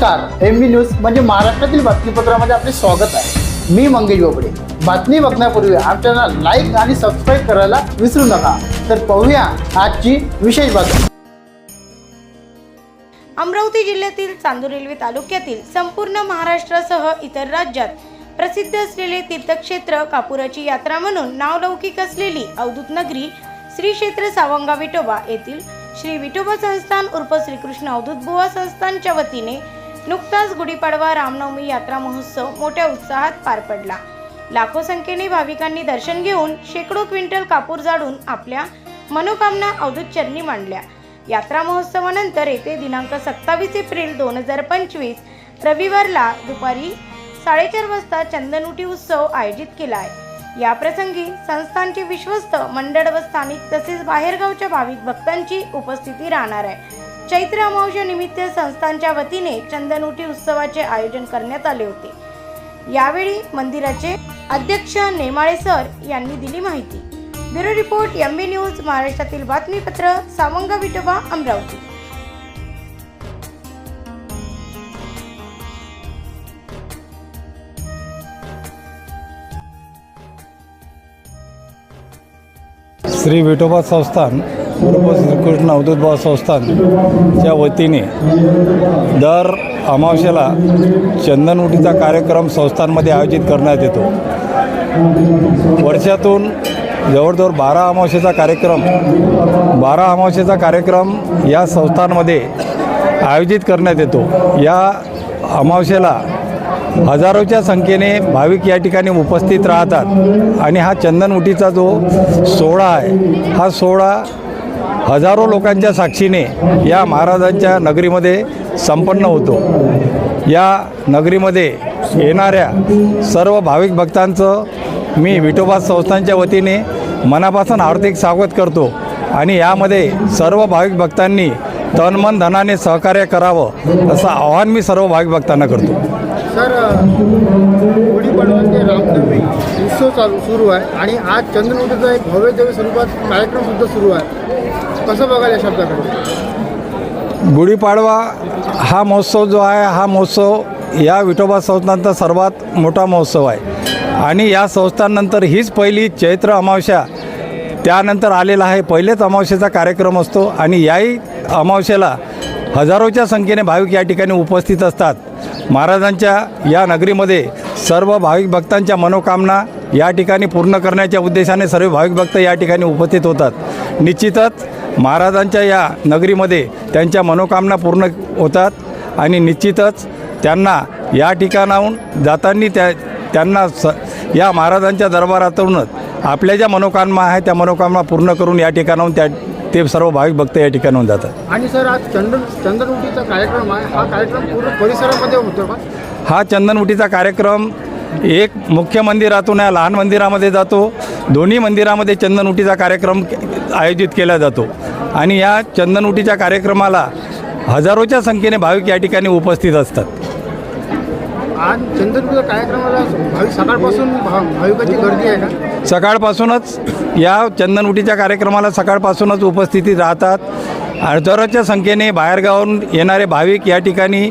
नमस्कार M B news म्हणजे महाराष्ट्रातील बातमीपत्रामध्ये आपले स्वागत आहे. मी मंगेश बोबडे. बातमी बघण्यापूर्वी आमच्या लाईक आणि सबस्क्राईब करायला विसरू नका. तर पाहूया आजची विशेष बातमी. अमरावती जिल्ह्यातील चांदूर रेल्वे तालुक्यातील संपूर्ण महाराष्ट्रासह इतर राज्यात प्रसिद्ध असलेले तीर्थक्षेत्र कापुराची यात्रा म्हणून नावलौकिक असलेली अवधूत नगरी श्री क्षेत्र सावंगा विठोबा येथील श्री विठोबा संस्थान उर्फ श्रीकृष्ण अवधूत बुवा संस्थानच्या वतीने नुकताच गुढीपाडवा रामनवमी यात्रा महोत्सव मोठ्या उत्साहात पार पडला. लाखो संख्येने भाविकांनी दर्शन घेऊन शेकडो क्विंटल कापूर जाडून आपल्या मनोकामना अवधूत चरणी मांडल्या. यात्रा महोत्सवानंतर येते दिनांक सत्तावीस एप्रिल दोन हजार पंचवीस रविवारला दुपारी साडेचार वाजता चंदनुटी उत्सव आयोजित केला आहे. याप्रसंगी संस्थानचे विश्वस्त मंडळ व स्थानिक तसेच बाहेरगावच्या भाविक भक्तांची उपस्थिती राहणार आहे. चैत्र अमावश्या निमित्त संस्थांच्या वतीने चंदनउटी उत्सवाचे आयोजन करण्यात आले होते. यावेळी मंदिराचे अध्यक्ष नेमाळे सर यांनी दिली माहिती. Bureau report M B news महाराष्ट्रातील बातमीपत्र सावंगा विठोबा अमरावती. श्री विठोबा संस्थान पूर्व श्रीकृष्ण अवधूतभाव संस्थानच्या वतीने दर अमावस्याला चंदनवटीचा कार्यक्रम संस्थांमध्ये आयोजित करण्यात येतो. वर्षातून जवळजवळ बारा अमावस्येचा कार्यक्रम बारा अमावस्येचा कार्यक्रम या संस्थांमध्ये आयोजित करण्यात येतो. या अमावस्येला हजारोच्या संख्येने भाविक या ठिकाणी उपस्थित राहतात आणि हा चंदनउटीचा जो सोहळा आहे हा सोहळा हजारो लोकांच्या साक्षीने या महाराजांच्या नगरीमध्ये संपन्न होतो. या नगरीमध्ये येणाऱ्या सर्व भाविक भक्तांचं मी विठोबा संस्थांच्या वतीने मनापासून हार्दिक स्वागत करतो आणि यामध्ये सर्व भाविक भक्तांनी तन मन धनाने सहकार्य करावं असं आवाहन मी सर्व भाविक भक्तांना करतो. सर उत्सव चालू सुरू आहे. आणि आज चंद्रमुठीचा एक भव्य दिव्य स्वरूपात कार्यक्रम सुद्धा सुरू आहे. कसं बघाल या शब्दाकडे? गुढीपाडवा हा महोत्सव जो आहे हा महोत्सव या विठोबा संस्थांचा सर्वात मोठा महोत्सव आहे. आणि या संस्थांनंतर हीच पहिली चैत्र अमावस्या त्यानंतर आलेला आहे. पहिलेच अमावस्येचा कार्यक्रम असतो आणि याही अमावस्येला हजारोच्या संख्येने भाविक या ठिकाणी उपस्थित असतात. महाराजांच्या या नगरीमध्ये सर्व भाविक भक्तांच्या मनोकामना या ठिकाणी पूर्ण करण्याच्या उद्देशाने सर्व भाविक भक्त या ठिकाणी उपस्थित होतात. निश्चितच महाराजांच्या या नगरीमध्ये त्यांच्या मनोकामना पूर्ण होतात आणि निश्चितच त्यांना या ठिकाणाहून जाताना त्या त्यांना स या महाराजांच्या दरबारातूनच आपल्या ज्या मनोकामना आहे त्या मनोकामना पूर्ण करून या ठिकाणाहून त्या ते सर्व भाविक भक्त या ठिकाणाहून जातात. आणि सर आज चंदन चंद्रमुठीचा कार्यक्रम आहे. हा कार्यक्रम पूर्ण परिसरामध्ये होतो का? हा चंदनउटीचा कार्यक्रम एक मुख्य मंदिरातून या लहान मंदिरामध्ये जातो. दोन्ही मंदिरामध्ये चंदनउटीचा कार्यक्रम आयोजित केला जातो. आणि या चंदनउटीच्या कार्यक्रमाला हजारोच्या संख्येने भाविक या ठिकाणी उपस्थित असतात. आज चंद्रमुठीच्या कार्यक्रमाला भाविक सकाळपासून भा भाविकांची गर्दी आहे का सकाळपासूनच या चंदनउटीच्या कार्यक्रमाला सकाळपासूनच उपस्थिती राहतात. हजारोच्या संख्येने बाहेरगावाहून येणारे भाविक या ठिकाणी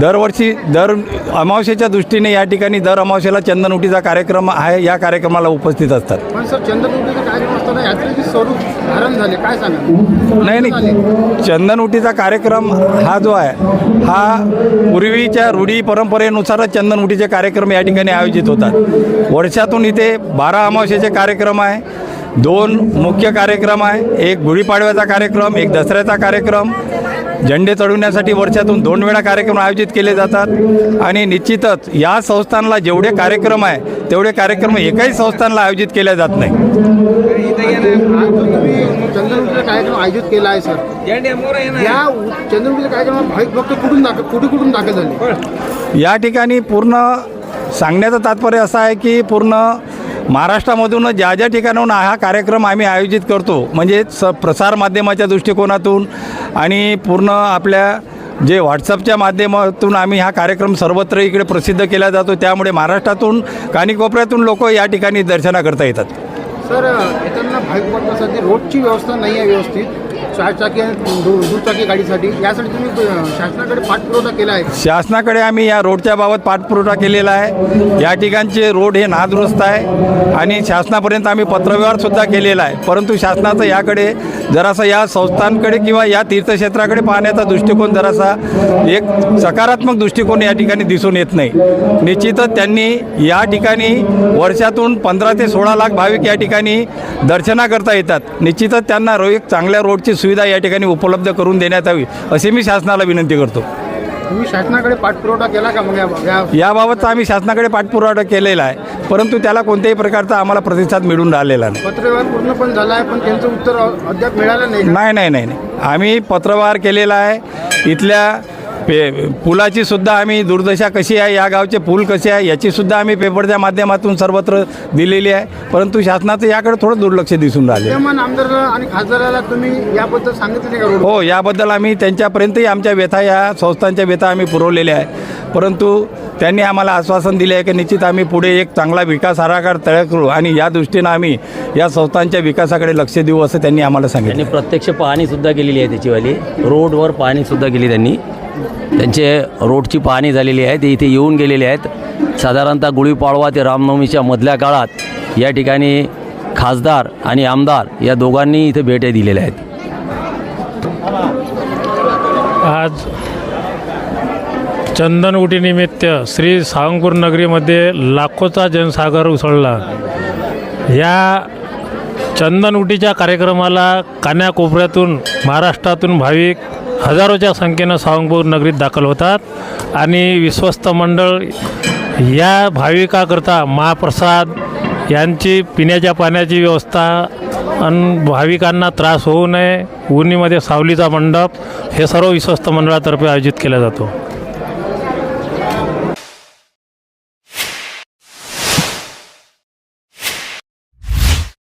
दरवर्षी दर अमावस्येच्या दृष्टीने या ठिकाणी दर अमावस्येला चंदनउटीचा कार्यक्रम आहे या कार्यक्रमाला उपस्थित असतात. पण सर चंद्रमुठीचा कार्यक्रम असताना यात्रेचे स्वरूप धारण झाले. काय सांगा नाही नाही. चंदनउटीचा कार्यक्रम हा जो आहे हा पूर्वीच्या रूढी परंपरेनुसारच चंदनउटीचे कार्यक्रम या ठिकाणी आयोजित होतात. वर्षातून इथे बारा अमावस्येचे कार्यक्रम आहे. दोन मुख्य कार्यक्रम आहे. एक गुढीपाडव्याचा कार्यक्रम एक दसऱ्याचा कार्यक्रम. झेंडे चढवण्यासाठी वर्षातून दोन वेळा कार्यक्रम आयोजित केले जातात. आणि निश्चितच या संस्थानला जेवढे कार्यक्रम आहे तेवढे कार्यक्रम एकाही संस्थानला आयोजित केले जात नाही. कार्यक्रम आयोजित केला आहे सर या चंद्रमुखीच्या कार्यक्रमात भाविक भक्त कुठून दाखल कुठे कुठून दाखल झाले? या ठिकाणी पूर्ण सांगण्याचं तात्पर्य असं आहे की पूर्ण महाराष्ट्रामधून ज्या ज्या ठिकाणाहून हा कार्यक्रम आम्ही आयोजित करतो म्हणजे स प्रसारमाध्यमाच्या दृष्टिकोनातून आणि पूर्ण आपल्या जे व्हॉट्सअपच्या माध्यमातून आम्ही हा कार्यक्रम सर्वत्र इकडे प्रसिद्ध केला जातो त्यामुळे महाराष्ट्रातून कानीकोपऱ्यातून लोक या ठिकाणी दर्शना करता येतात. सर येताना भाविक रोडची व्यवस्था नाही आहे व्यवस्थित. चारचाकी आणि दु दुचाकी गाडीसाठी यासाठी तुम्ही शासनाकडे केला आहे. शासनाकडे आम्ही या रोडच्या बाबत पाठपुरवठा केलेला आहे. या ठिकाणचे रोड हे नादुरुस्त आहे आणि शासनापर्यंत आम्ही पत्रव्यवहारसुद्धा केलेला आहे. परंतु शासनाचं याकडे जरासा या संस्थांकडे किंवा या तीर्थक्षेत्राकडे पाहण्याचा दृष्टिकोन जरासा एक सकारात्मक दृष्टिकोन या ठिकाणी दिसून येत नाही. निश्चितच त्यांनी या ठिकाणी वर्षातून पंधरा ते सोळा लाख भाविक या ठिकाणी दर्शनाकरता येतात. निश्चितच त्यांना रो एक चांगल्या रोडची सुविधा या ठिकाणी उपलब्ध करून देण्यात यावी असे मी शासनाला विनंती करतो. तुम्ही शासनाकडे पाठपुरवठा केला का मग या या याबाबतचा आम्ही शासनाकडे पाठपुरावा केलेला आहे परंतु त्याला कोणत्याही प्रकारचा आम्हाला प्रतिसाद मिळून राहिलेला नाही. पत्रव्यवहार पूर्ण पण झाला आहे पण त्यांचं उत्तर अ- अद्याप मिळालं नाही नाही नाही नाही नाही. आम्ही पत्रव्यवहार केलेला आहे. इथल्या पे पुलाची सुद्धा आम्ही दुर्दशा कशी आहे या गावचे पूल कसे आहे याची सुद्धा आम्ही पेपरच्या माध्यमातून सर्वत्र दिलेली आहे. परंतु शासनाचं याकडे थोडं दुर्लक्ष दिसून राहिले आणि खासदाराला तुम्ही याबद्दल सांगितले का हो याबद्दल आम्ही त्यांच्यापर्यंतही आमच्या व्यथा या संस्थांच्या व्यथा आम्ही पुरवलेल्या आहे परंतु त्यांनी आम्हाला आश्वासन दिले आहे की निश्चित आम्ही पुढे एक चांगला विकास आराखडा तयार करू आणि या दृष्टीनं आम्ही या संस्थांच्या विकासाकडे लक्ष देऊ असं त्यांनी आम्हाला सांगितलं. त्यांनी प्रत्यक्ष पाहणीसुद्धा केलेली आहे त्याचीवाली. रोडवर पाहणीसुद्धा केली त्यांनी. त्यांचे रोडची पाहणी झालेली आहे ते इथे येऊन गेलेले आहेत. साधारणतः गुढीपाडवा ते रामनवमीच्या मधल्या काळात या ठिकाणी खासदार आणि आमदार या दोघांनी इथे भेटे दिलेल्या आहेत. आज चंदनउटीनिमित्त श्री सावंगपूर नगरीमध्ये लाखोचा जनसागर उसळला. या चंदनउटीच्या कार्यक्रमाला कान्याकोपऱ्यातून महाराष्ट्रातून भाविक हजारोच्या संख्येनं सावंगपूर नगरीत दाखल होतात. आणि विश्वस्त मंडळ या भाविकाकरता महाप्रसाद यांची पिण्याच्या पाण्याची व्यवस्था आणि भाविकांना त्रास होऊ नये. उन्हीमध्ये सावलीचा मंडप हे सर्व विश्वस्त मंडळातर्फे आयोजित केला जातो.